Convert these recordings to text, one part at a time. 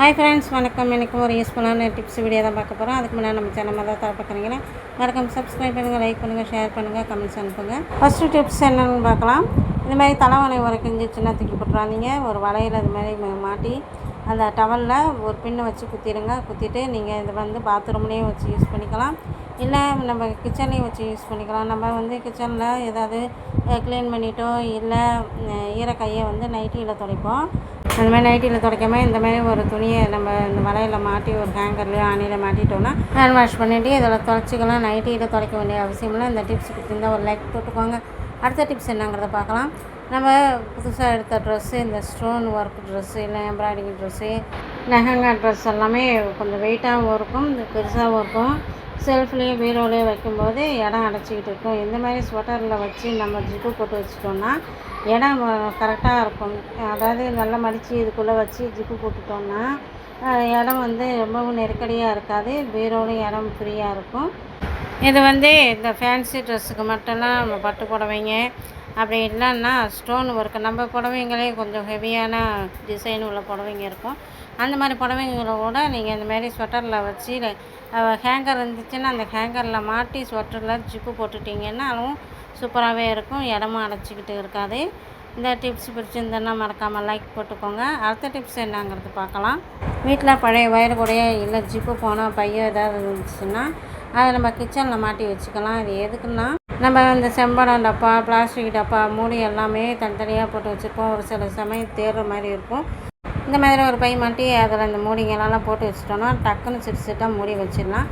Hi friends வணக்கம். எனக்கு ஒரு யூஸ்ஃபுல்லான டிப்ஸ் வீடியோ தான் பார்க்க போகிறோம் அதுக்கு முன்னாடி நம்ம சேனல் தான் தர பார்க்குறீங்கன்னா மறக்காம சப்ஸ்கிரைப் பண்ணுங்கள் லைக் பண்ணுங்கள் ஷேர் பண்ணுங்கள் கமெண்ட்ஸ் அனுப்புங்க. ஃபஸ்ட்டு டிப்ஸ் என்னென்னு பார்க்கலாம். இந்த மாதிரி தலைவலை உரைக்கிஞ்சி சின்ன தூக்கி போட்டுறாதீங்க. ஒரு வளையல் அது மாதிரி மாட்டி அந்த டவலில் ஒரு பின்னை வச்சு குத்திடுங்க. குத்திட்டு நீங்கள் இதை வந்து பாத்ரூம்லேயும் வச்சு யூஸ் பண்ணிக்கலாம். இல்லை நம்ம கிச்சன்லேயும் வச்சு யூஸ் பண்ணிக்கலாம். நம்ம வந்து கிச்சனில் ஏதாவது க்ளீன் பண்ணிட்டோ இல்லை ஈரக்கையை வந்து நைட்டியில் துடைப்போம். அந்த மாதிரி நைட்டியில் துடைக்காம இந்த மாதிரி ஒரு துணியை நம்ம இந்த வலையில் மாட்டி ஒரு ஹேங்கர்லேயோ ஆணியில் மாட்டிட்டோம்னா ஹேண்ட் வாஷ் பண்ணிவிட்டு இதில் துடைச்சிக்கலாம் நைட்டியில் துடைக்க வேண்டிய அவசியம் இல்லை. இந்த டிப்ஸ் கொடுத்துருந்தா ஒரு லைக் போட்டுக்கோங்க. அடுத்த டிப்ஸ் என்னங்கிறத பார்க்கலாம். நம்ம புதுசாக எடுத்த ட்ரெஸ்ஸு இந்த ஸ்டோன் ஒர்க் ட்ரெஸ்ஸு இல்லை எம்ப்ராய்டிங் ட்ரெஸ்ஸு லெஹங்கா ட்ரெஸ் எல்லாமே கொஞ்சம் வெயிட்டாகவும் இருக்கும். இந்த பெருசாகவும் இருக்கும். செல்ஃப்லேயே பீரோலேயே வைக்கும்போது இடம் அடைச்சிக்கிட்டு இருக்கும். இந்த மாதிரி ஸ்வெட்டரில் வச்சு நம்ம ஜிப்பு போட்டு வச்சிட்டோம்னா இடம் கரெக்டாக இருக்கும். அதாவது நல்லா மடித்து இதுக்குள்ளே வச்சு ஜிப்பு போட்டுட்டோம்னா இடம் வந்து ரொம்பவும் நெருக்கடியாக இருக்காது. பீரோலையும் இடம் ஃப்ரீயாக இருக்கும். இது வந்து இந்த ஃபேன்சி ட்ரெஸ்ஸுக்கு மட்டும்லாம் நம்ம பட்டு புடவைங்க அப்படி இல்லைன்னா ஸ்டோன் ஒர்க்கு நம்ம புடவைங்களே கொஞ்சம் ஹெவியான டிசைன் உள்ள புடவைங்க இருக்கும். அந்த மாதிரி புடவைங்கள கூட நீங்கள் இந்த மாதிரி ஸ்வெட்டரில் வச்சு ஹேங்கர் இருந்துச்சுன்னா அந்த ஹேங்கரில் மாட்டி ஸ்வெட்டரில் ஜிப்பு போட்டுட்டிங்கன்னாலும் சூப்பராகவே இருக்கும். இடமும் அடைச்சிக்கிட்டு இருக்காது. இந்த டிப்ஸ் பிடிச்சிருந்தேன்னா மறக்காமல் லைக் போட்டுக்கோங்க. அடுத்த டிப்ஸ் என்னங்கிறது பார்க்கலாம். வீட்டில் பழைய வயர் கூடயே இல்லை ஜிப்பு போனோம் பையன் ஏதாவது இருந்துச்சுன்னா அதை நம்ம கிச்சனில் மாட்டி வச்சுக்கலாம். இது எதுக்குன்னா நம்ம இந்த செம்படம் டப்பா பிளாஸ்டிக் டப்பா மூடி எல்லாமே தனித்தனியாக போட்டு வச்சுருப்போம். ஒரு சில சமயம் தேடுற மாதிரி இருக்கும். இந்த மாதிரி ஒரு பை மாட்டி அதில் இந்த மூடிங்களெல்லாம் போட்டு வச்சுட்டோன்னா டக்குன்னு சிட்டு சிட்டாக மூடி வச்சிடலாம்.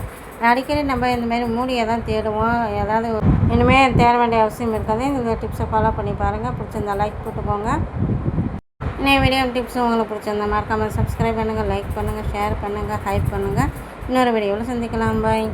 அடிக்கடி நம்ம இந்த மாதிரி மூடியை தான் தேடுவோம். ஏதாவது இனிமேல் தேட வேண்டிய அவசியம் இருக்காது. இந்த டிப்ஸை ஃபாலோ பண்ணி பாருங்கள் பிடிச்சிருந்தா லைக் போட்டுக்கோங்க இன்னும் வீடியோ டிப்ஸும் உங்களுக்கு பிடிச்சிருந்தா மறக்காமல் சப்ஸ்கிரைப் பண்ணுங்கள் லைக் பண்ணுங்கள் ஷேர் பண்ணுங்கள் ஹைப் பண்ணுங்கள் இன்னொரு வீடியோவில் சந்திக்கலாம். பாய்